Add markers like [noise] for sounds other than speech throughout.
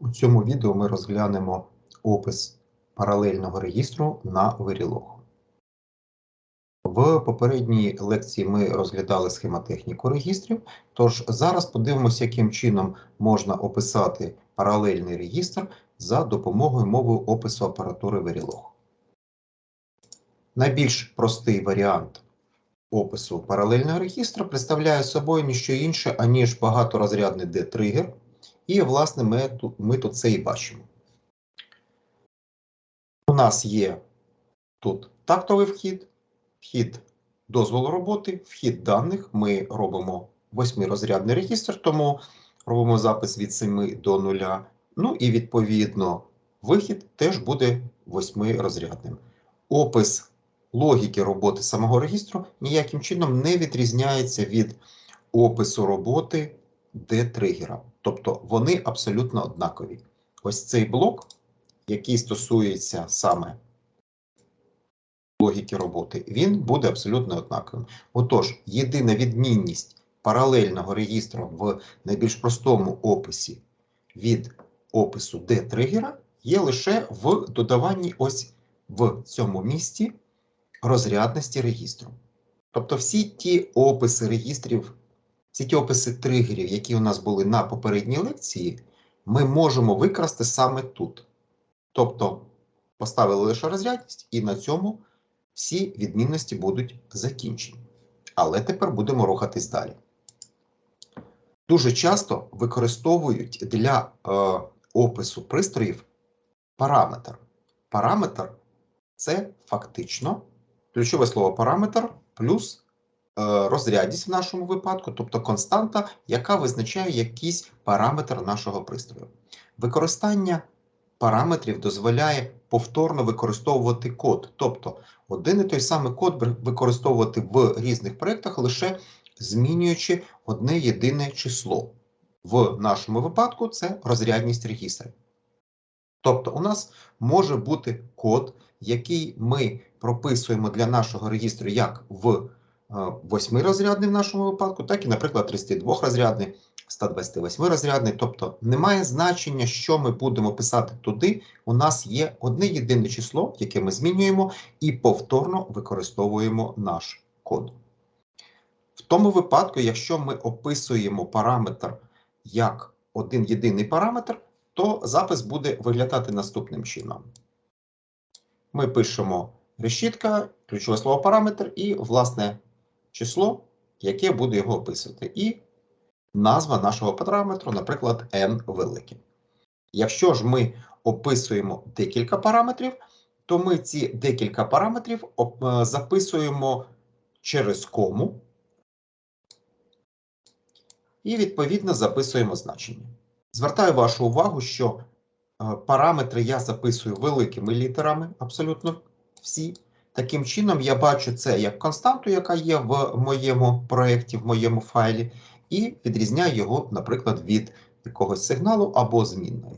У цьому відео ми розглянемо опис паралельного реєстру на Verilog. В попередній лекції ми розглядали схемотехніку регістрів, тож зараз подивимося, яким чином можна описати паралельний реєстр за допомогою мови опису апаратури Verilog. Найбільш простий варіант опису паралельного регістру представляє собою ніщо інше, аніж багаторозрядний D-тригер, і, власне, ми тут, ми тут це і бачимо. У нас є тут тактовий вхід, вхід дозволу роботи, вхід даних. Ми робимо восьмирозрядний регістр, тому робимо запис від 7 до 0. Ну і відповідно вихід теж буде восьмирозрядним. Опис логіки роботи самого регістру ніяким чином не відрізняється від опису роботи D-тригера. Тобто вони абсолютно однакові. Ось цей блок, який стосується саме логіки роботи, він буде абсолютно однаковим. Отож, єдина відмінність паралельного реєстру в найбільш простому описі від опису D-тригера є лише в додаванні ось в цьому місці розрядності регістру. Тобто всі ті описи регістрів, ті описи тригерів, які у нас були на попередній лекції, ми можемо викрасти саме тут. Тобто поставили лише розрядність, і на цьому всі відмінності будуть закінчені. Але тепер будемо рухатись далі. Дуже часто використовують для е, опису пристроїв параметр. Параметр це фактично ключове слово параметр плюс розрядність в нашому випадку, тобто константа, яка визначає якийсь параметр нашого пристрою. Використання параметрів дозволяє повторно використовувати код, тобто один і той самий код використовувати в різних проєктах, лише змінюючи одне єдине число. В нашому випадку це розрядність регістрів. Тобто, у нас може бути код, який ми прописуємо для нашого регістру як в 8-розрядний в нашому випадку, так і, наприклад, 32-розрядний, 128-розрядний. Тобто немає значення, що ми будемо писати туди. У нас є одне єдине число, яке ми змінюємо, і повторно використовуємо наш код. В тому випадку, якщо ми описуємо параметр як один єдиний параметр, то запис буде виглядати наступним чином. Ми пишемо решітка, ключове слово параметр і, власне, число, яке буде його описувати. І назва нашого параметру, наприклад, n велике. Якщо ж ми описуємо декілька параметрів, то ми ці декілька параметрів е, записуємо через кому і, відповідно, записуємо значення. Звертаю вашу увагу, що е, параметри я записую великими літерами, абсолютно всі. Таким чином, я бачу це як константу, яка є в моєму проєкті, в моєму файлі, і відрізняю його, наприклад, від якогось сигналу або змінної.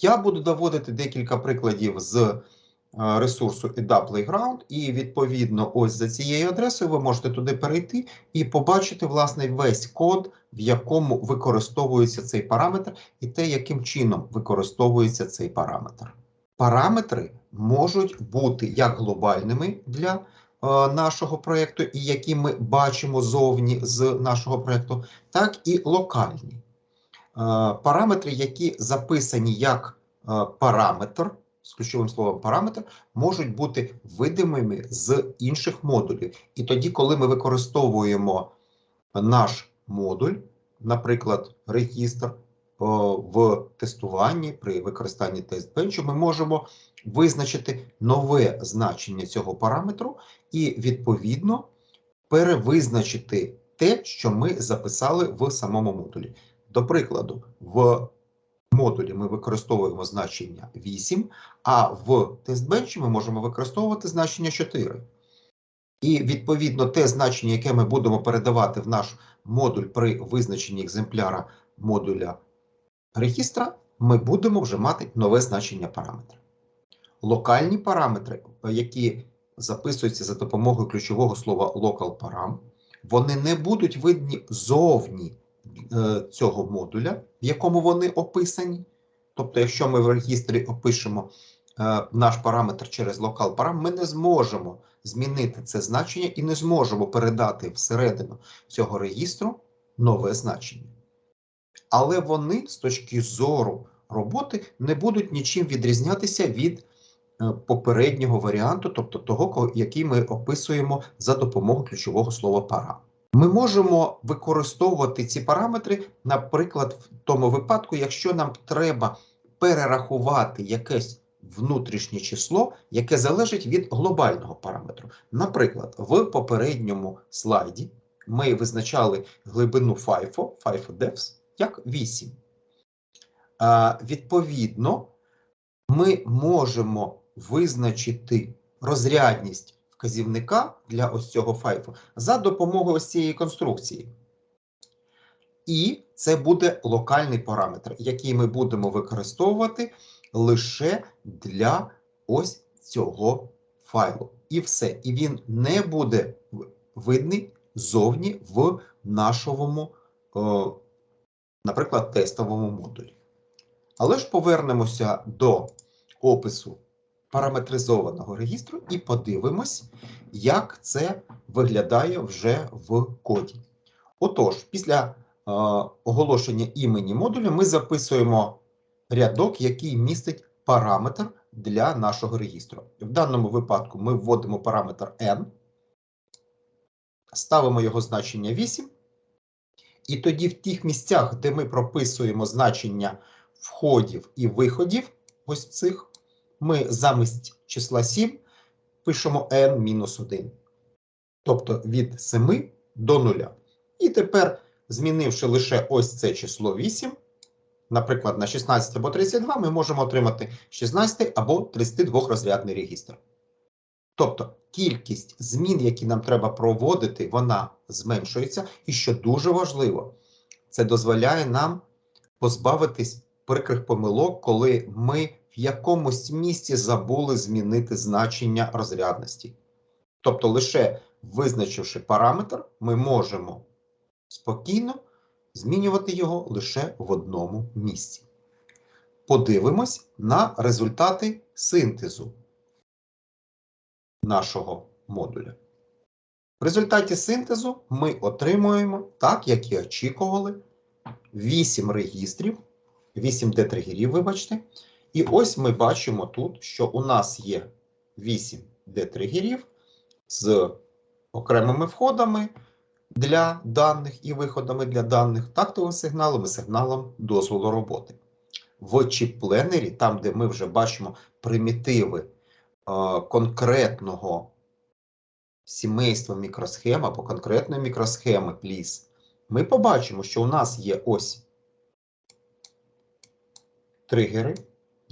Я буду доводити декілька прикладів з Е, ресурсу EDA Playground, і відповідно, ось за цією адресою ви можете туди перейти і побачити власне весь код, в якому використовується цей параметр, і те, яким чином використовується цей параметр. Параметри можуть бути як глобальними для е, нашого проєкту, і які ми бачимо зовні з нашого проєкту, так і локальні. Е, параметри, які записані як е, параметр з ключовим словом параметр можуть бути видимими з інших модулів. І тоді, коли ми використовуємо наш модуль, наприклад, регістр в тестуванні при використанні тестбенчу, ми можемо визначити нове значення цього параметру і, відповідно, перевизначити те, що ми записали в самому модулі. До прикладу, в модулі ми використовуємо значення 8, а в тестбенчі ми можемо використовувати значення 4. І, відповідно, те значення, яке ми будемо передавати в наш модуль при визначенні екземпляра модуля регістра, ми будемо вже мати нове значення параметра. Локальні параметри, які записуються за допомогою ключового слова local param, вони не будуть видні зовні е, цього модуля, в якому вони описані. Тобто, якщо ми в регістрі опишемо е, наш параметр через локал парам, ми не зможемо змінити це значення і не зможемо передати всередину цього регістру нове значення. Але вони з точки зору роботи не будуть нічим відрізнятися від попереднього варіанту, тобто того, який ми описуємо за допомогою ключового слова пара. Ми можемо використовувати ці параметри, наприклад, в тому випадку, якщо нам треба перерахувати якесь внутрішнє число, яке залежить від глобального параметру. Наприклад, в попередньому слайді ми визначали глибину FIFO, FIFO depth, як 8. А, відповідно, ми можемо визначити розрядність вказівника для ось цього файфу за допомогою ось цієї конструкції. І це буде локальний параметр, який ми будемо використовувати лише для ось цього файлу. І все. І він не буде видний зовні в нашому, е, наприклад, тестовому модулі. Але ж повернемося до опису параметризованого регістру і подивимось, як це виглядає вже в коді. Отож, після е, оголошення імені модуля ми записуємо рядок, який містить параметр для нашого регістру. В даному випадку ми вводимо параметр n, ставимо його значення 8, і тоді в тих місцях, де ми прописуємо значення входів і виходів, ось цих, ми замість числа 7 пишемо n-1, тобто від 7 до 0. І тепер, змінивши лише ось це число 8, наприклад, на 16 або 32, ми можемо отримати 16 або 32 розрядний регістр. Тобто кількість змін, які нам треба проводити, вона зменшується. І що дуже важливо, це дозволяє нам позбавитись прикрих помилок, коли ми в якомусь місці забули змінити значення розрядності. Тобто, лише визначивши параметр, ми можемо спокійно змінювати його лише в одному місці. Подивимось на результати синтезу нашого модуля. В результаті синтезу ми отримуємо, так як і очікували, 8 регістрів, 8 D-тригерів, вибачте. І ось ми бачимо тут, що у нас є 8 D-тригерів з окремими входами для даних і виходами для даних, тактовим сигналом і сигналом дозволу роботи. В чіп-пленері, там, де ми вже бачимо примітиви е, конкретного сімейства мікросхем або конкретної мікросхеми пліс, ми побачимо, що у нас є ось тригери,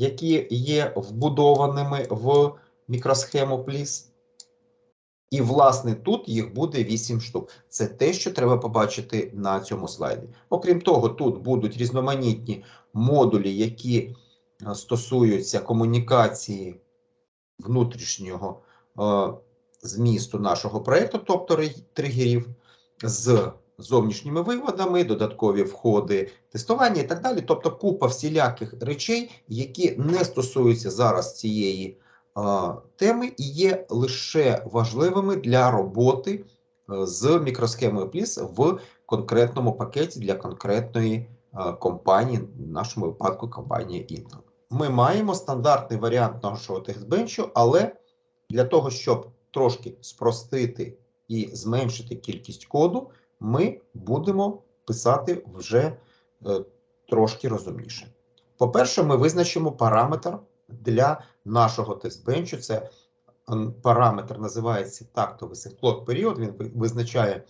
які є вбудованими в мікросхему пліс. І, власне, тут їх буде 8 штук. Це те, що треба побачити на цьому слайді. Окрім того, тут будуть різноманітні модулі, які е, стосуються комунікації внутрішнього е, змісту нашого проєкту, тобто тригерів, з зовнішніми виводами, додаткові входи тестування і так далі. Тобто купа всіляких речей, які не стосуються зараз цієї е, теми і є лише важливими для роботи е, з мікросхемою PLIS в конкретному пакеті для конкретної е, компанії, в нашому випадку компанія Intel. Ми маємо стандартний варіант нашого текстбенчу, але для того, щоб трошки спростити і зменшити кількість коду, ми будемо писати вже е, трошки розумніше. По-перше, ми визначимо параметр для нашого тестбенчу. Це параметр називається тактовий синклот період. Він визначає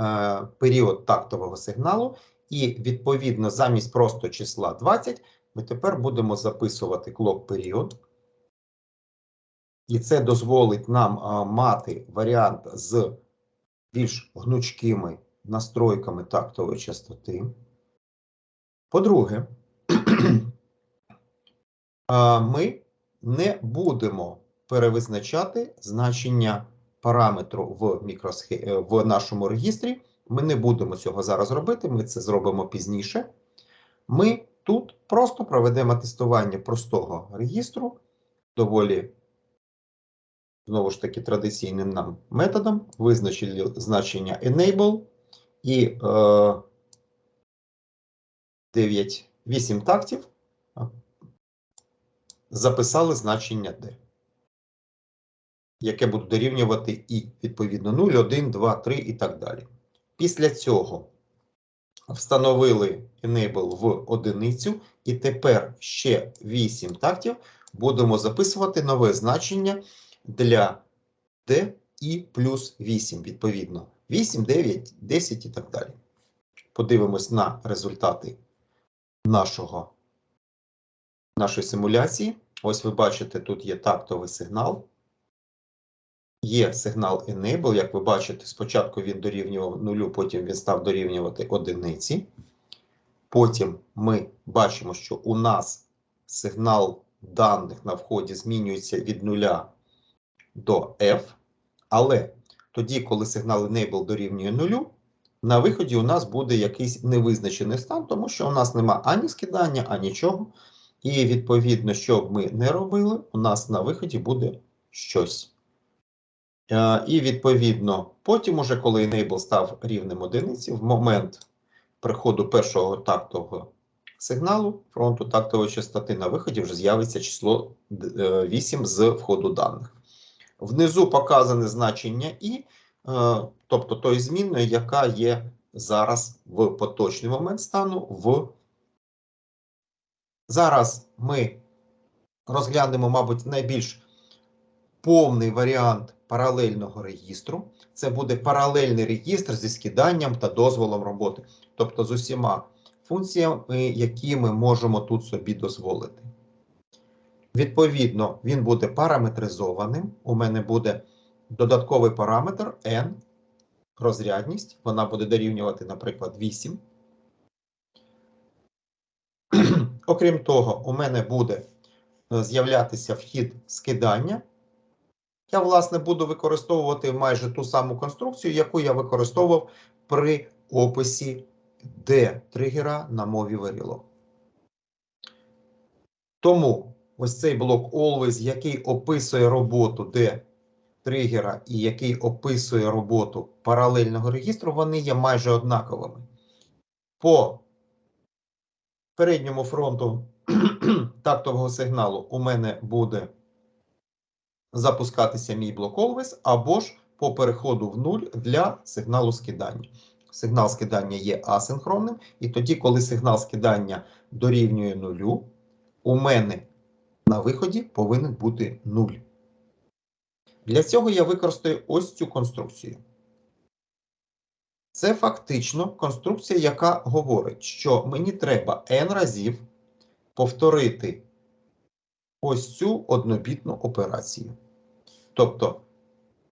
е, період тактового сигналу, і відповідно замість просто числа 20 ми тепер будемо записувати клок період. І це дозволить нам мати варіант з більш гнучкими настройками тактової частоти. По-друге, [clears throat] ми не будемо перевизначати значення параметру в, мікросхе... е, в нашому регістрі Ми не будемо цього зараз робити, ми це зробимо пізніше. Ми тут просто проведемо тестування простого регістру, доволі, знову ж таки, традиційним нам методом. Визначили значення enable і е, 9, 8 тактів записали значення D, яке буде дорівнювати і, відповідно, 0, 1, 2, 3 і так далі. Після цього встановили enable в одиницю, і тепер ще 8 тактів будемо записувати нове значення для D і плюс 8, відповідно. 8, 9, 10 і так далі. Подивимось на результати нашого, нашої симуляції. Ось ви бачите, тут є тактовий сигнал. Є сигнал Enable, як ви бачите, спочатку він дорівнював нулю, потім він став дорівнювати одиниці. Потім ми бачимо, що у нас сигнал даних на вході змінюється від нуля до F, але тоді, коли сигнал Enable дорівнює нулю, на виході у нас буде якийсь невизначений стан, тому що у нас нема ані скидання, ані нічого. І відповідно, що б ми не робили, у нас на виході буде щось. Е, І відповідно, потім, уже коли enable став рівнем одиниці, в момент приходу першого тактового сигналу фронту тактової частоти на виході вже з'явиться число е, 8 з входу даних. Внизу показане значення і, е, тобто тої змінної, яка є зараз в поточний момент стану в. Зараз ми розглянемо, мабуть, найбільш повний варіант паралельного регістру. Це буде паралельний регістр зі скиданням та дозволом роботи, тобто з усіма функціями, які ми можемо тут собі дозволити. Відповідно, він буде параметризованим. У мене буде додатковий параметр n, розрядність. Вона буде дорівнювати, наприклад, 8. [clears throat] Окрім того, у мене буде е, з'являтися вхід скидання. Я, власне, буду використовувати майже ту саму конструкцію, яку я використовував при описі D-тригера на мові Verilog. Тому ось цей блок Always, який описує роботу D-тригера і який описує роботу паралельного регістру, вони є майже однаковими. По передньому фронту [clears throat] тактового сигналу у мене буде запускатися мій блок Always, або ж по переходу в нуль для сигналу скидання. Сигнал скидання є асинхронним, і тоді, коли сигнал скидання дорівнює нулю, у мене на виході повинен бути 0. Для цього я використаю ось цю конструкцію. Це фактично конструкція, яка говорить, що мені треба n разів повторити ось цю однобітну операцію. Тобто,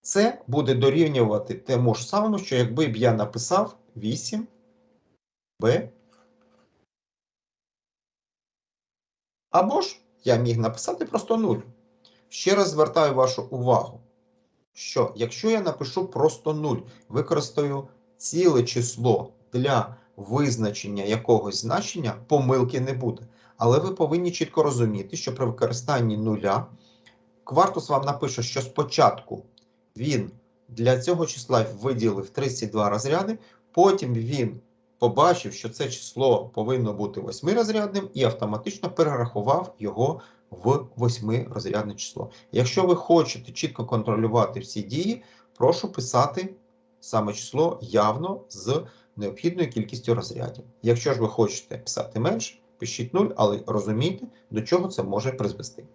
це буде дорівнювати тому ж самому, що якби б я написав 8 b. Або ж я міг написати просто 0. Ще раз звертаю вашу увагу, що якщо я напишу просто 0, використаю ціле число для визначення якогось значення, помилки не буде. Але ви повинні чітко розуміти, що при використанні нуля Квартус вам напише, що спочатку він для цього числа виділив 32 розряди, потім він побачив, що це число повинно бути 8-розрядним і автоматично перерахував його в 8-розрядне число. Якщо ви хочете чітко контролювати всі дії, прошу писати саме число явно з необхідною кількістю розрядів. Якщо ж ви хочете писати менше, пишіть 0, але розумійте, до чого це може призвести.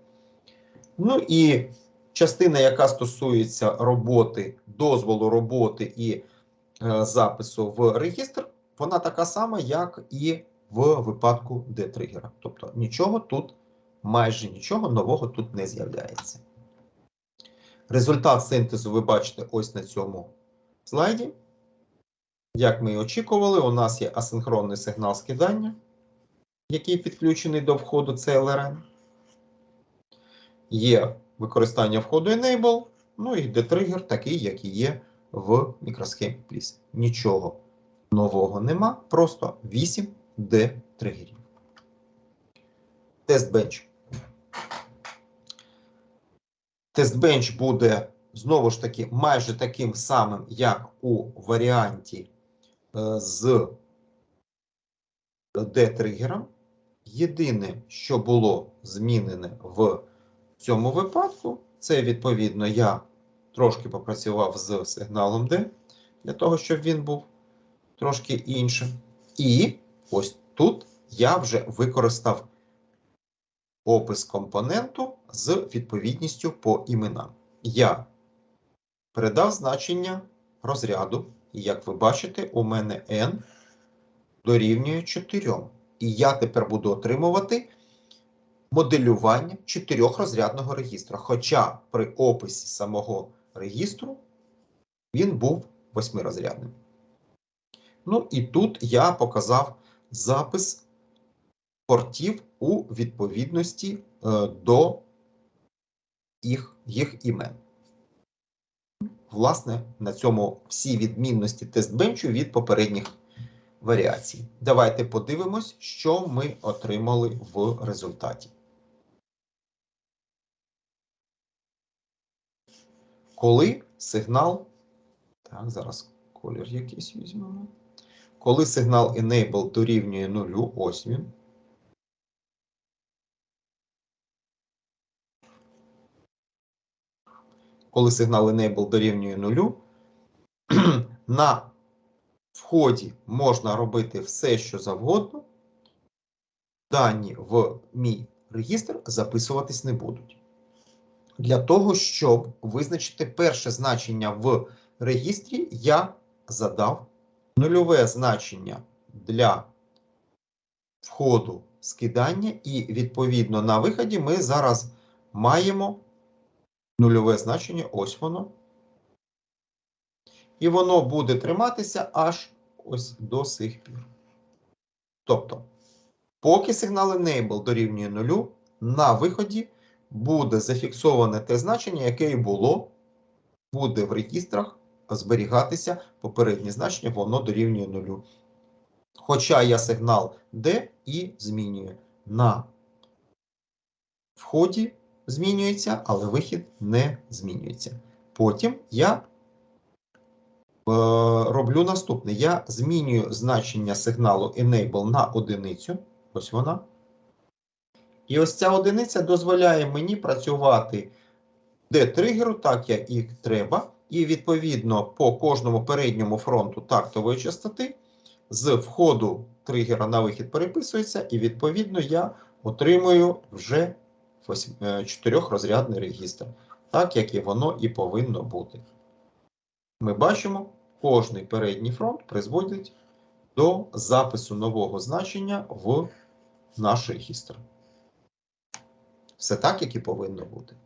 Ну і частина, яка стосується роботи, дозволу роботи і е, запису в регістр, вона така сама, як і в випадку D-тригера. Тобто нічого тут, майже нічого нового тут не з'являється. Результат синтезу ви бачите ось на цьому слайді. Як ми і очікували, у нас є асинхронний сигнал скидання, який підключений до входу CLRN. Є використання входу Enable, ну і детригер такий, який є в мікросхемі Please. Нічого Нового нема, просто 8 D тригерів. Тест-бенч. Тест-бенч буде знову ж таки майже таким самим, як у варіанті е, з D-тригером. Єдине, що було змінене в цьому випадку, це відповідно я трошки попрацював з сигналом D, для того, щоб він був трошки іншим. І ось тут я вже використав опис компоненту з відповідністю по іменам. Я передав значення розряду, і як ви бачите, у мене n дорівнює 4. І я тепер буду отримувати моделювання чотирьохрозрядного регістра. Хоча при описі самого регістру він був восьмирозрядним. Ну і тут я показав запис портів у відповідності е, до їх, їх імен. Власне, на цьому всі відмінності тест-бенчу від попередніх варіацій. Давайте подивимось, що ми отримали в результаті. Коли сигнал. Так, зараз колір якийсь візьмемо. Коли сигнал Enable дорівнює нулю, ось він. Коли сигнал Enable дорівнює нулю, [clears throat] на вході можна робити все, що завгодно. Дані в мій регістр записуватись не будуть. Для того, щоб визначити перше значення в регістрі, я задав нульове значення для входу скидання, і відповідно на виході ми зараз маємо нульове значення, ось воно. І воно буде триматися аж ось до сих пір. Тобто, поки сигнал Enable дорівнює нулю, на виході буде зафіксоване те значення, яке і було, буде в регістрах зберігатися попереднє значення, воно дорівнює нулю. Хоча я сигнал D і змінюю. На вході змінюється, але вихід не змінюється. Потім я е, роблю наступне: я змінюю значення сигналу Enable на одиницю. Ось вона. І ось ця одиниця дозволяє мені працювати D-тригеру, так як і треба. І відповідно по кожному передньому фронту тактової частоти з входу тригера на вихід переписується, і відповідно я отримую вже чотирьохрозрядний регістр, так як і воно і повинно бути. Ми бачимо, кожний передній фронт призводить до запису нового значення в наш регістр. Все так, як і повинно бути.